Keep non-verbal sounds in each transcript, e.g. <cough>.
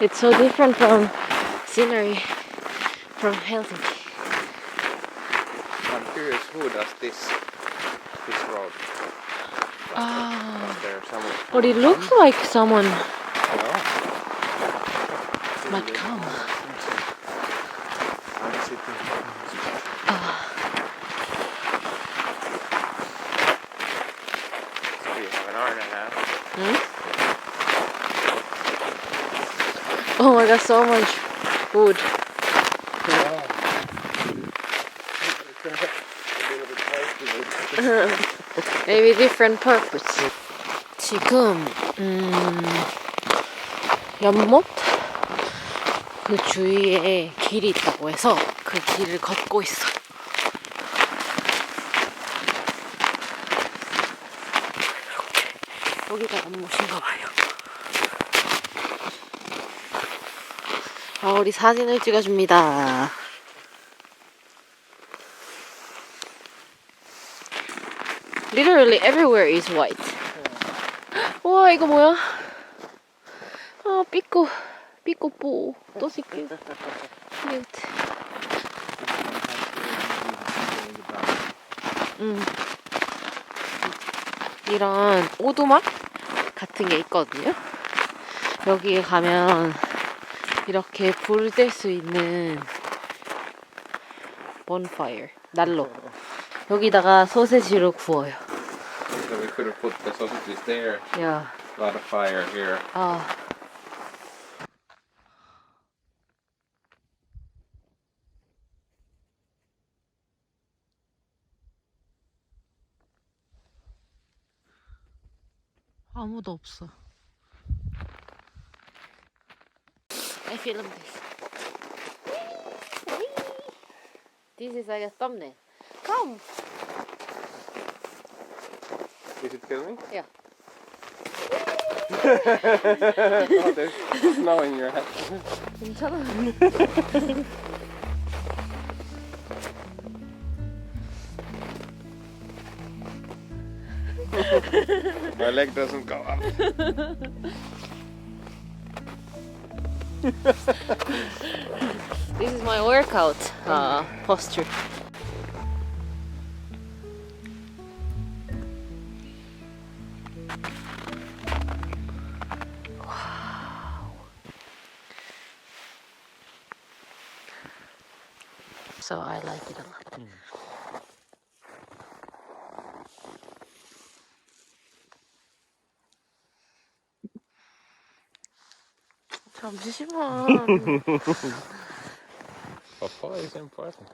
It's so different from scenery from Helsinki. I'm curious who does this this road. Ah, There someone. but it looks like someone No. might come. Sitting. So we have an hour and a half. Oh my god, so much food. Maybe different purpose. 지금 음, 연못 그 주위에 길이 있다고 해서 그 길을 걷고 있어. 이렇게 여기가 연못인가 봐요. 아, 우리 사진을 찍어줍니다. Literally everywhere. 우와 이거 뭐야? 아 삐꼬 삐꼬뽀 또 새끼. 큐트. 음. 이런 오두막 같은 게 있거든요. 여기에 가면 이렇게 불뗄수 있는 bonfire 난로 여기다가 소세지를 구워요. So we could have put the sausages there. 야, A lot of fire here. 아. 아무도 없어. I film this. This is like a thumbnail. Come. Is it filming? Yeah. <laughs> oh, there's snow in your head. <laughs> My leg doesn't go up. <laughs> This is my workout uh, posture. Wow. So I like it a lot. 잠시만. <laughs> Papa is important.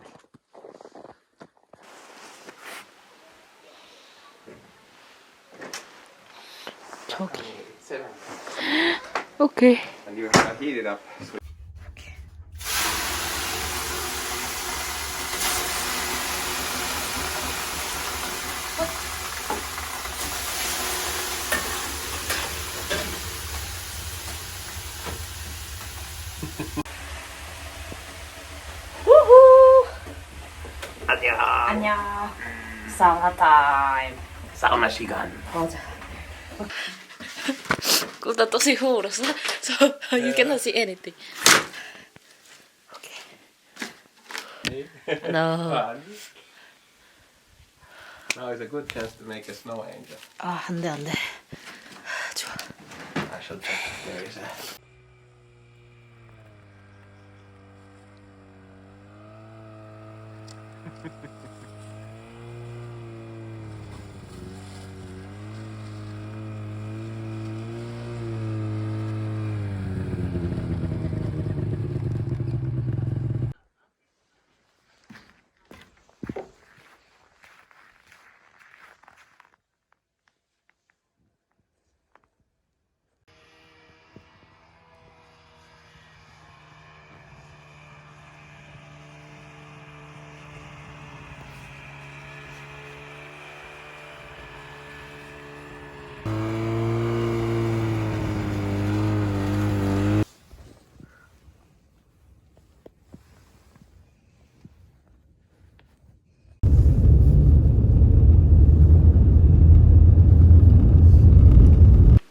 저기. Sit down. <gasps> 오케이. And you have to heat it up. 사우나 타임. Sauna 시간. 맞아. Kuta tosi huurossa, so you cannot see anything. Okay. No. Now is a good chance to make a snow angel. 아, 안 돼, 안 돼. 좋아. I shall check if there is a.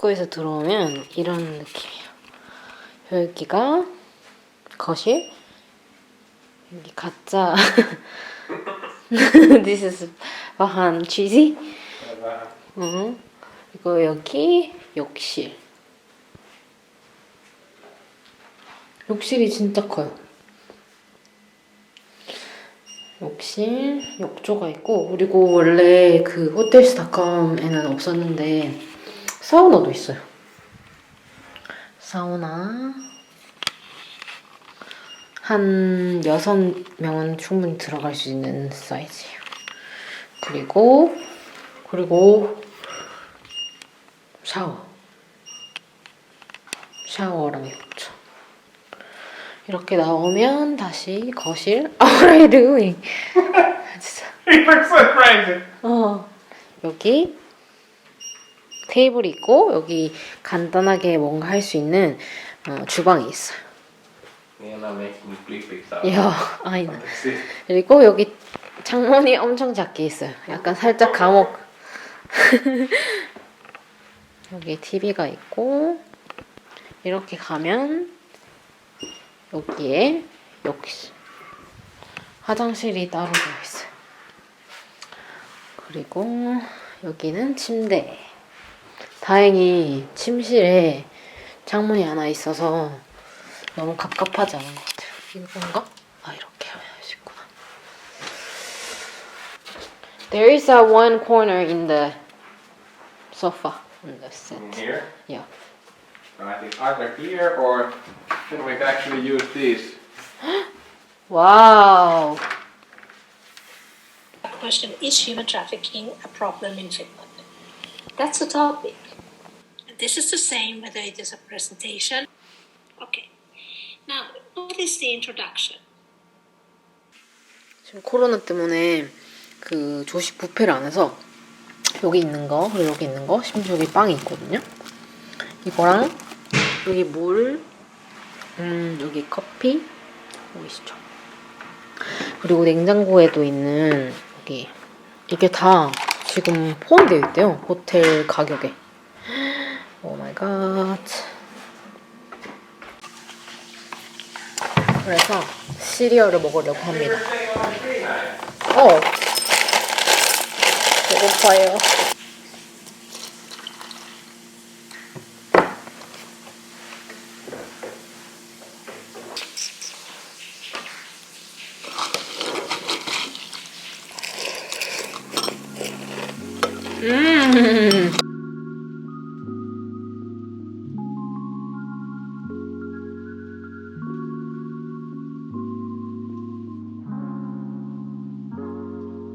입구에서 들어오면 이런 느낌이에요. 여기가 거실. 여기 가짜. <laughs> This is 와한 cheesy. 어. 이거 여기 욕실. 욕실이 진짜 커요. 욕실, 욕조가 있고 그리고 원래 그 호텔스닷컴에는 없었는데 사우나도 있어요. 사우나 한 여섯 명은 충분히 들어갈 수 있는 사이즈예요. 그리고 그리고 샤워, 샤워랑 욕조. 이렇게 나오면 다시 거실. What are you doing? 진짜. You look so crazy. 어, 여기 테이블이 있고 여기 간단하게 뭔가 할 수 있는 어, 주방이 있어요. You're not making me flip it out. 야, 아니 Let's see. 그리고 여기 창문이 엄청 작게 있어요. 약간 살짝 감옥. <laughs> 여기 TV가 있고 이렇게 가면 여기에 욕실 화장실이 따로 되어 있어요. 그리고 여기는 침대. 다행히 침실에 창문이 하나 있어서 너무 갑갑하지 않은 것 같아요. 이건가? 아 이렇게 하면 쉽구나. There is a one corner in the sofa on the set. In here. Yeah. Right, it's either here or then we can actually use these. Wow. question Is human trafficking a problem in Finland? That's the topic. This is the same whether it is a presentation. Okay. Now, what is the introduction? 지금 코로나 때문에 그 조식 뷔페를 안 해서 여기 있는 거 그리고 여기 있는 거 심지어 여기 빵이 있거든요. 이거랑 여기 물, 음 여기 커피 보이시죠? 그리고 냉장고에도 있는 여기 이게 다 지금 포함되어 있대요 호텔 가격에. 갓. 그래서 시리얼을 먹으려고 합니다. 어. 배고파요. 음.